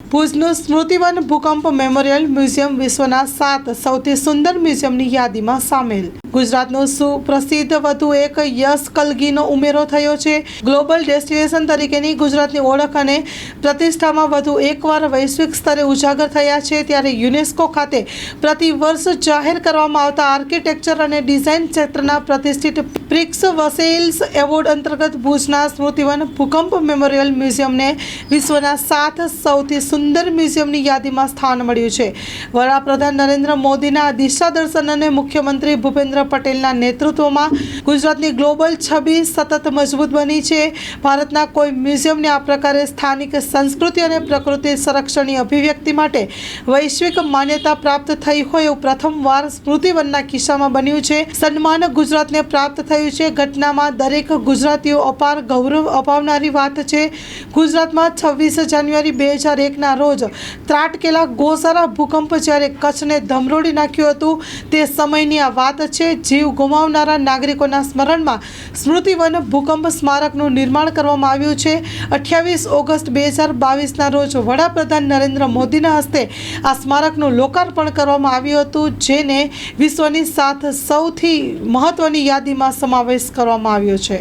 ભુજનું સ્મૃતિવન ભૂકંપ memorial museum વિશ્વના સાત સૌથી સુંદર મ્યુઝિયમની યાદીમાં સામેલ. ગુજરાતનું સુપ્રસિદ્ધ વધુ એક યશ કલગીનો ઉમેરો થયો છે. ગ્લોબલ ડેસ્ટિનેશન તરીકેની ગુજરાતની ઓળખ અને પ્રતિષ્ઠામાં વધુ એકવાર વૈશ્વિક સ્તરે ઉજાગર થયા છે. ત્યારે યુનેસ્કો ખાતે પ્રતિ વર્ષ જાહેર કરવામાં આવતા આર્કિટેક્ચર અને ડિઝાઇન ક્ષેત્રના પ્રતિષ્ઠિત પ્રિક્સ વસેલ્સ એવોર્ડ અંતર્ગત ભુજના સ્મૃતિવન ભૂકંપ મેમોરિયલ મ્યુઝિયમને વિશ્વના સાત સૌથી સુંદર મ્યુઝિયમની યાદીમાં સ્થાન મળ્યું છે. વડાપ્રધાન નરેન્દ્ર મોદીના દિશા દર્શન અને મુખ્યમંત્રી ભૂપેન્દ્ર પટેલના નેતૃત્વમાં ગુજરાતની ગ્લોબલ છબી સતત મજબૂત બની છે. ભારતના કોઈ મ્યુઝિયમને આ પ્રકારે સ્થાનિક સંસ્કૃતિ અને પ્રકૃતિ સંરક્ષણની અભિવ્યક્તિ માટે વૈશ્વિક માન્યતા પ્રાપ્ત થઈ હોય એવું પ્રથમવાર સ્મૃતિવનના કિસ્સામાં બન્યું છે. સન્માન ગુજરાતને પ્રાપ્ત થયું છે. ઘટનામાં દરેક ગુજરાતીઓ અપાર ગૌરવ અપાવનારી વાત છે. ગુજરાતમાં છવ્વીસ જાન્યુઆરી બે હજાર એકના રોજ ત્રાટકેલા ગોસારા ભૂકંપ જ્યારે કચ્છને ધમરોડી નાખ્યું હતું, તે સમયની આ વાત છે. જીવ ગુમાવનારા નાગરિકોના સ્મરણમાં સ્મૃતિવન ભૂકંપ સ્મારકનું નિર્માણ કરવામાં આવ્યું છે. અઠ્યાવીસ ઓગસ્ટ બે હજાર બાવીસના રોજ વડાપ્રધાન નરેન્દ્ર મોદીના હસ્તે આ સ્મારકનું લોકાર્પણ કરવામાં આવ્યું હતું, જેને વિશ્વની સાથ સૌથી મહત્ત્વની યાદીમાં સમાવેશ કરવામાં આવ્યો છે.